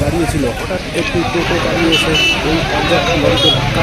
দাঁড়িয়েছিল। একটি টোটো দাঁড়িয়ে এসে ওই পাঞ্জাব ধাক্কা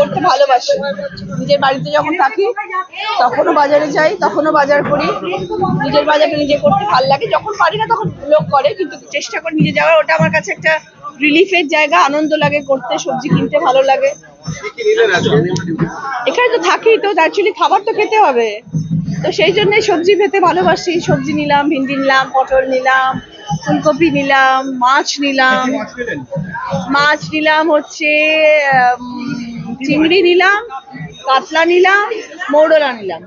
করতে ভালোবাসি। নিজের বাড়িতে যখন থাকি, তখনও বাজারে যাই, তখনও বাজার করি। নিজের বাজারটা নিজে করতে ভালো লাগে। যখন পারি না তখন লোক করে, কিন্তু চেষ্টা করে নিজে যাওয়ার। ওটা আমার কাছে একটা রিলিফের জায়গা, আনন্দ লাগে করতে, সবজি কিনতে ভালো লাগে। এখানে তো থাকি তো অ্যাকচুয়ালি খাবার তো খেতে হবে। তো সেই জন্য সবজি খেতে ভালোবাসি। সবজি নিলাম, ভিন্ডি নিলাম, পটল নিলাম, ফুলকপি নিলাম, মাছ নিলাম। মাছ নিলাম হচ্ছে চিংড়ি নিলাম কাতলা নিলাম মৌরলা নিলাম।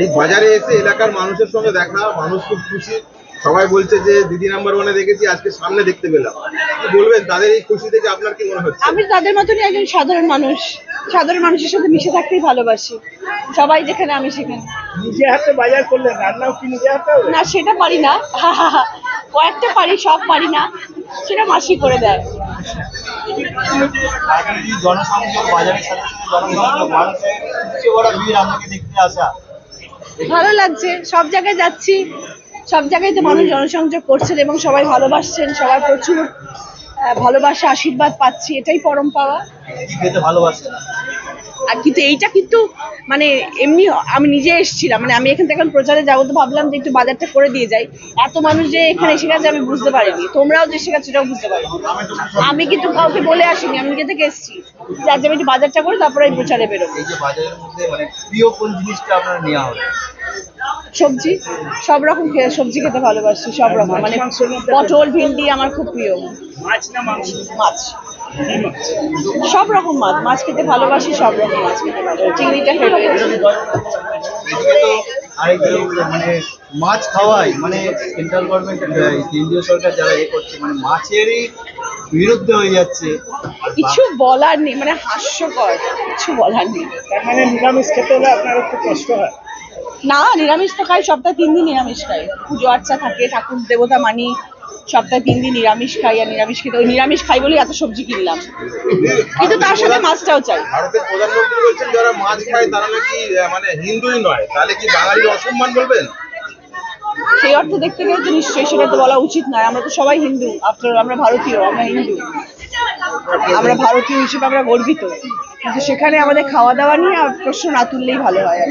এই বাজারে এসে এলাকার মানুষের সঙ্গে দেখা মানুষ খুব খুশি। সবাই বলছে যে দিদি নাম্বার ওয়ানে দেখেছি আজকে সামনে দেখতে পেলাম। কি বলবেন? তাদের এই খুশি থেকে আপনার কি মনে হচ্ছে? আমি তাদের মতনই একজন সাধারণ মানুষ। সাধারণ মানুষের সাথে মিশে থাকতেই ভালোবাসি। সবাই যেখানে আমি সেখানে। নিজে হাতে বাজার করলেন রান্নাও কি নিজে হাতে হবে? না সেটা পারি না। কয়েকটা পারি সব পারি না। সেটা মাসি করে দেয়। ভালো লাগছে। সব জায়গায় যাচ্ছি। সব জায়গায় তো মানুষ জনসংযোগ করছেন এবং সবাই ভালোবাসছেন সবাই প্রচুর ভালোবাসা, আশীর্বাদ পাচ্ছি। এটাই পরম পাওয়া। ভালোবাসেন আর কিন্তু এইটা কিন্তু মানে এমনি আমি নিজে এসেছিলাম মানে আমি এখান থেকে প্রচারে যাব তো ভাবলাম যে একটু বাজারটা করে দিয়ে যাই। এত মানুষ যে এখানে এসে গেছে আমি বুঝতে পারিনি। তোমরাও যে এসে গেছো সেটাও বুঝতে পারিনি আমি কিন্তু কাউকে বলে আসিনি, আমি নিজে থেকে এসেছি। যে আজ আমি একটু বাজারটা করে তারপরে আমি প্রচারে বেরোবো। মানে প্রিয় কোন জিনিসটা আপনার নেওয়া হবে সবজি? সব রকম সবজি খেতে ভালোবাসি সব রকম। মানে পটল ভিন্ডি আমার খুব প্রিয়। মাছ না মাংস? মাছ। সব রকম মাছ। মাছ খেতে ভালোবাসি সব রকম মাছ খেতে ভালোবাসি। চিংড়িটা মানে মাছ খাওয়াই মানে সেন্ট্রাল গভর্নমেন্ট কেন্দ্রীয় সরকার যারা এ করছে মানে মাছেরই বিরুদ্ধে হয়ে যাচ্ছে। কিছু বলার নেই মানে হাস্যকর কিছু বলার নেই। তার মানে নিরামিষ খেতে হলে আপনার একটু কষ্ট হয়। না নিরামিষ তো খাই সপ্তাহে তিন দিন নিরামিষ খাই। পুজো আর্চা থাকে ঠাকুর দেবতা মানি সপ্তাহে তিন দিন নিরামিষ খাই আর নিরামিষ খেতে ওই নিরামিষ খাই বলেই এত সবজি কিনলাম। কিন্তু তার সাথে মাছটাও চাই। ভারতের প্রধানমন্ত্রী বলছেন যারা মাছ খায় তারা নাকি মানে হিন্দুই নয়। তাহলে কি বাঙালির অসম্মান বলবেন? সেই অর্থে দেখতে গেলে তো নিশ্চয়ই সেটা তো বলা উচিত নয়। আমরা তো সবাই হিন্দু। আফটার আমরা ভারতীয় আমরা হিন্দু। আমরা ভারতীয় হিসেবে আমরা গর্বিত। কিন্তু সেখানে আমাদের খাওয়া দাওয়া নিয়ে প্রশ্ন না তুললেই ভালো হয় আর।